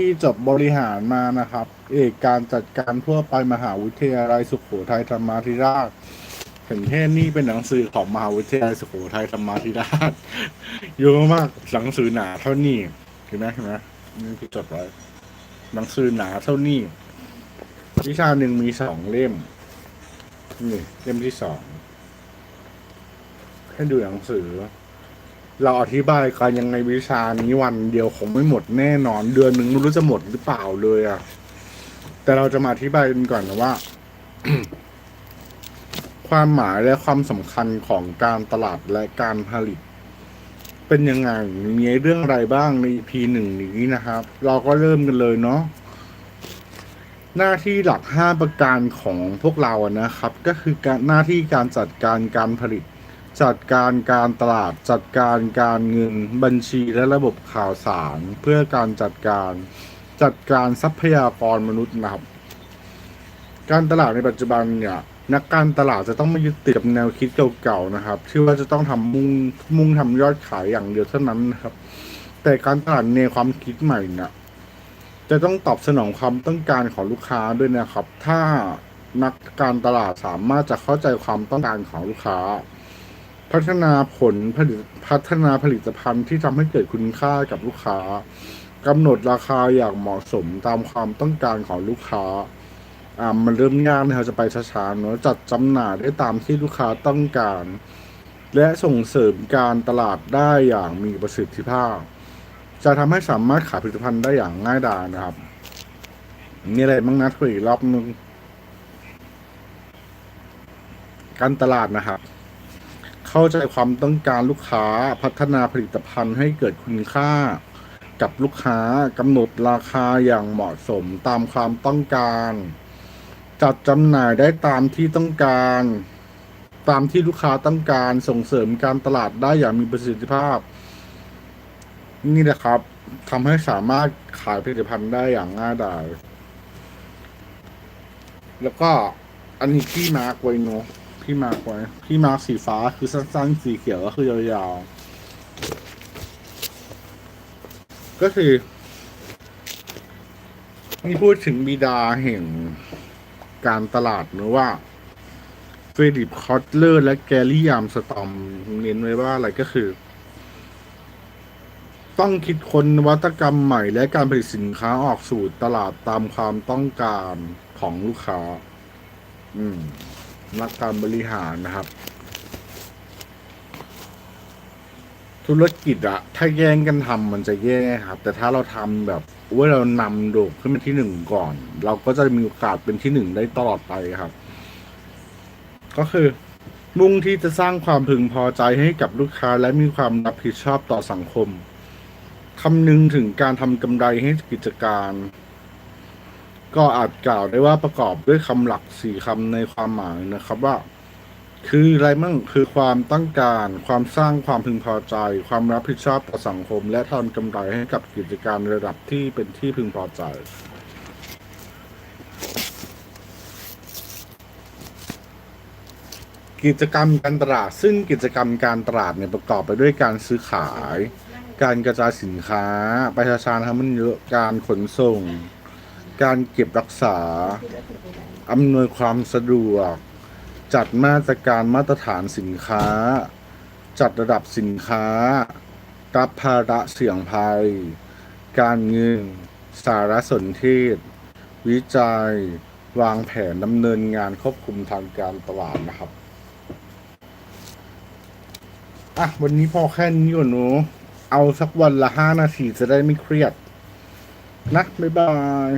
พี่จบบริหารมานะครับ เอกการจัดการทั่วไปมหาวิทยาลัยสุโขทัยธรรมาธิราชเห็นเทศนี่เป็นหนังสือของมหาวิทยาลัยสุโขทัยธรรมาธิราชเยอะมากหนังสือหนาเท่านี้เห็นไหมเห็นไหมนี่พี่จดไว้หนังสือหนาเท่านี้วิชาหนึ่งมีสองเล่มนี่เล่มที่สองให้ดูหนังสือ เราอธิบายกันยังไงวิชานี้วันเดียวคงไม่หมดแน่นอน เดือนหนึ่งไม่รู้จะหมดหรือเปล่าเลยอะแต่เราจะมาอธิบายกันก่อนนะว่า ความหมายและความสำคัญของการตลาดและการผลิต เป็นยังไงมีเรื่องอะไรบ้างใน EP หนึ่งนี้นะครับ เราก็เริ่มกันเลยเนาะหน้าที่หลัก 5 ประการของพวกเราอะนะครับ ก็คือการหน้าที่การจัดการการผลิต จัดการการตลาดจัดการการเงินบัญชีและระบบข่าวสาร เพื่อการจัดการจัดการทรัพยากรมนุษย์นะครับ การตลาดในปัจจุบันเนี่ยนักการตลาดจะต้องไม่ยึดติดกับแนวคิดเก่าๆนะครับ ที่ว่าจะต้องทำมุ่งมุ่งทำยอดขายอย่างเดียวเท่านั้นนะครับ แต่การตลาดในความคิดใหม่เนี่ยจะต้องตอบสนองความต้องการของลูกค้าด้วยนะครับ ถ้านักการตลาดสามารถจะเข้าใจความต้องการของลูกค้า พัฒนาผลผลิตพัฒนาผลิตภัณฑ์ที่ทำให้เกิดคุณค่ากับลูกค้ากำหนดราคาอย่างเหมาะสมตามความต้องการของลูกค้าอ่ามันเริ่มยากนะครับจะไปช้าๆเนอะจัดจำหน่ายได้ตามที่ลูกค้าต้องการ และส่งเสริมการตลาดได้อย่างมีประสิทธิภาพ จะทำให้สามารถขายผลิตภัณฑ์ได้อย่างง่ายดายนะครับมีอะไรบ้างนะคุยอีกรอบนึงการตลาดนะครับ เข้าใจความต้องการลูกค้าพัฒนาผลิตภัณฑ์ให้เกิดคุณค่า กับลูกค้ากำหนดราคาอย่างเหมาะสมตามความต้องการ จัดจำหน่ายได้ตามที่ต้องการ ตามที่ลูกค้าต้องการส่งเสริมการตลาดได้อย่างมีประสิทธิภาพ นี่แหละครับทำให้สามารถขายผลิตภัณฑ์ได้อย่างง่ายดายแล้วก็อันนี้พี่มาร์กไว้เนอะ พี่มาร์กไว้พี่มาร์กสีฟ้าคือสั้นๆ สีเขียวก็คือยาวๆ ก็คือนี่พูดถึงบิดาแห่งการตลาดนอะว่าเฟรดิปคอตเลอร์และแกรี่ยามสตอมเน้นไว้ว่าอะไรก็คือ ต้องคิดค้นนวัตกรรมใหม่ และการผลิตสินค้าออกสู่ตลาดตามความต้องการของลูกค้า อืม นักการบริหารนะครับ ธุรกิจอะถ้าแย่งกันทำมันจะแย่ครับ แต่ถ้าเราทำแบบว่าเรานำโด่งขึ้นเป็นที่หนึ่งก่อน เราก็จะมีโอกาสเป็นที่หนึ่งได้ตลอดไปครับ ก็คือมุ่งที่จะสร้างความพึงพอใจให้กับลูกค้าและมีความรับผิดชอบต่อสังคมคำนึงถึงการทำกำไรให้กิจการ ก็อาจกล่าวได้ว่าประกอบด้วยคำหลักสี่คำในความหมายนะครับว่า คืออะไรมั่งคือความต้องการ ความสร้างความพึงพอใจ ความรับผิดชอบต่อสังคม และทำกำไรให้กับกิจการระดับที่เป็นที่พึงพอใจกิจกรรมการตลาด ซึ่งกิจกรรมการตลาดเนี่ยประกอบไปด้วยการซื้อขาย การกระจายสินค้า ประชาชนทำมันเยอะการขนส่ง การเก็บรักษา อำนวยความสะดวก จัดมาตรการมาตรฐานสินค้า จัดระดับสินค้า รับภาระเสี่ยงภัย การเงิน สารสนเทศ วิจัย วางแผนดำเนินงานควบคุมทางการตลาดนะครับอะวันนี้พอแค่นี้ก่อนเนอะเอาสักวันละห้านาทีจะได้ไม่เครียดนะบ๊ายบาย